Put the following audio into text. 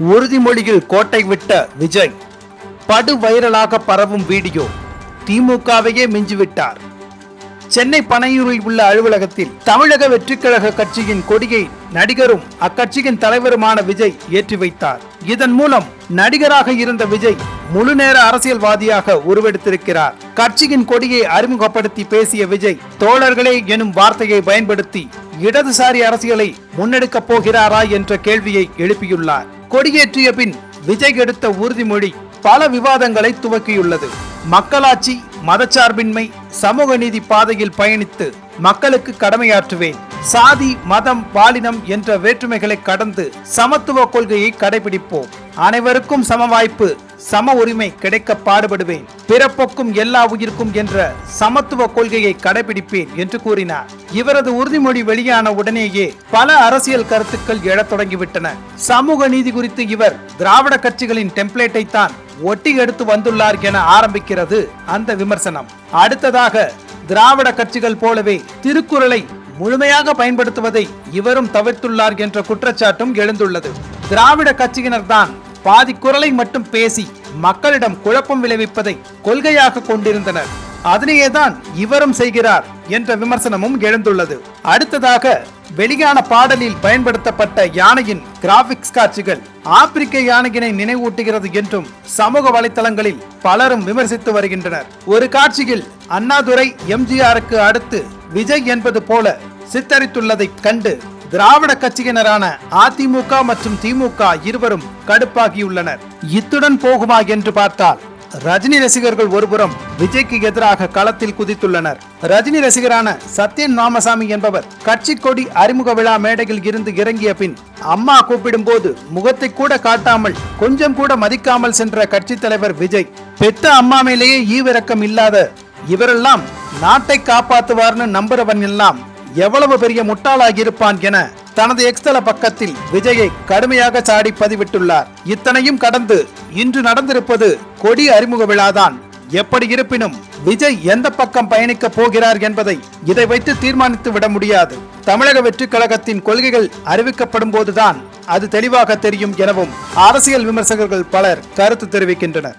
உறுதிமொழியில் கோட்டை விட்ட விஜய் படு வைரலாக பரவும் வீடியோ திமுகவையே மிஞ்சிவிட்டார். சென்னை பனையூரில் உள்ள அலுவலகத்தில் தமிழக வெற்றிக்கழக கட்சியின் கொடியை நடிகரும் அக்கட்சியின் தலைவருமான விஜய் ஏற்றி வைத்தார். இதன் மூலம் நடிகராக இருந்த விஜய் முழு நேர அரசியல்வாதியாக உருவெடுத்திருக்கிறார். கட்சியின் கொடியை அறிமுகப்படுத்தி பேசிய விஜய் தோழர்களே எனும் வார்த்தையை பயன்படுத்தி இடதுசாரி அரசியலை முன்னெடுக்கப் போகிறாரா என்ற கேள்வியை எழுப்பியுள்ளார். கொடியேற்றிய பின் விஜய் எடுத்த உறுதிமொழி பல விவாதங்களை துவக்கியுள்ளது. மக்களாட்சி மதச்சார்பின்மை சமூக நீதி பாதையில் பயணித்து மக்களுக்கு கடமையாற்றுவேன். சாதி மதம் பாலினம் என்ற வேற்றுமைகளை கடந்து சமத்துவ கொள்கையை கடைபிடிப்போம். அனைவருக்கும் சம வாய்ப்பு சம உரிமை கிடைக்க பாடுபடுவேன். பிறப்பொக்கும் எல்லா உயிர்க்கும் என்ற சமத்துவ கொள்கையை கடைபிடிப்பேன் என்று கூறினார். இவரது உறுதிமொழி வெளியான உடனேயே பல அரசியல் கருத்துக்கள் எழத் தொடங்கிவிட்டன. சமூக நீதி குறித்து இவர் திராவிட கட்சிகளின் டெம்ப்ளேட்டை தான் ஒட்டி எடுத்து வந்துள்ளார் என ஆரம்பிக்கிறது அந்த விமர்சனம். அடுத்ததாக திராவிட கட்சிகள் போலவே திருக்குறளை முழுமையாக பயன்படுத்துவதை இவரும் தவிர்த்துள்ளார் என்ற குற்றச்சாட்டும் எழுந்துள்ளது. திராவிட கட்சியினர் தான் பாதி குரலை மட்டும் பேசி மக்களிடம் குழப்பம் விளைவிப்பதை கொள்கையாக கொண்டிருந்தனர். அதனையேதான் இவரும் செய்கிறார் என்ற விமர்சனமும் எழுந்துள்ளது. அடுத்ததாக வெளியான பாடலில் பயன்படுத்தப்பட்ட யானையின் கிராபிக்ஸ் காட்சிகள் ஆப்பிரிக்க யானையினை நினைவூட்டுகிறது என்றும் சமூக வலைதளங்களில் பலரும் விமர்சித்து வருகின்றனர். ஒரு காட்சியில் அண்ணாதுரை எம்ஜிஆருக்கு அடுத்து விஜய் என்பது போல சித்தரித்துள்ளதை கண்டு திராவிட கட்சியினரான அதிமுக மற்றும் திமுக இருவரும் கடுப்பாகியுள்ளனர். இத்துடன் போகுமா என்று பார்த்தால் ரஜினி ரசிகர்கள் ஒருபுறம் விஜய்க்கு எதிராக களத்தில் குதித்துள்ளனர். ரஜினி ரசிகரான சத்யன் ராமசாமி என்பவர் கட்சி கொடி அறிமுக விழா மேடையில் இருந்து இறங்கிய பின் அம்மா கூப்பிடும்போது முகத்தை கூட காட்டாமல் கொஞ்சம் கூட மதிக்காமல் சென்ற கட்சி தலைவர் விஜய் பெத்த அம்மா மேலேயே ஈவிரக்கம் இல்லாத இவரெல்லாம் நாட்டை காப்பாத்துவார்னு நம்புறவன் எல்லாம் எவ்வளவு பெரிய முட்டாளாகி இருப்பான் என தனது எக்ஸ்தல பக்கத்தில் விஜயை கடுமையாக சாடி பதிவிட்டுள்ளார். இத்தனையும் கடந்து இன்று நடந்திருப்பது கொடி அறிமுக விழாதான். எப்படி இருப்பினும் விஜய் எந்த பக்கம் பயணிக்க போகிறார் என்பதை இதை வைத்து தீர்மானித்து விட முடியாது. தமிழக வெற்றி கழகத்தின் கொள்கைகள் அறிவிக்கப்படும் போதுதான் அது தெளிவாக தெரியும் எனவும் அரசியல் விமர்சகர்கள் பலர் கருத்து தெரிவிக்கின்றனர்.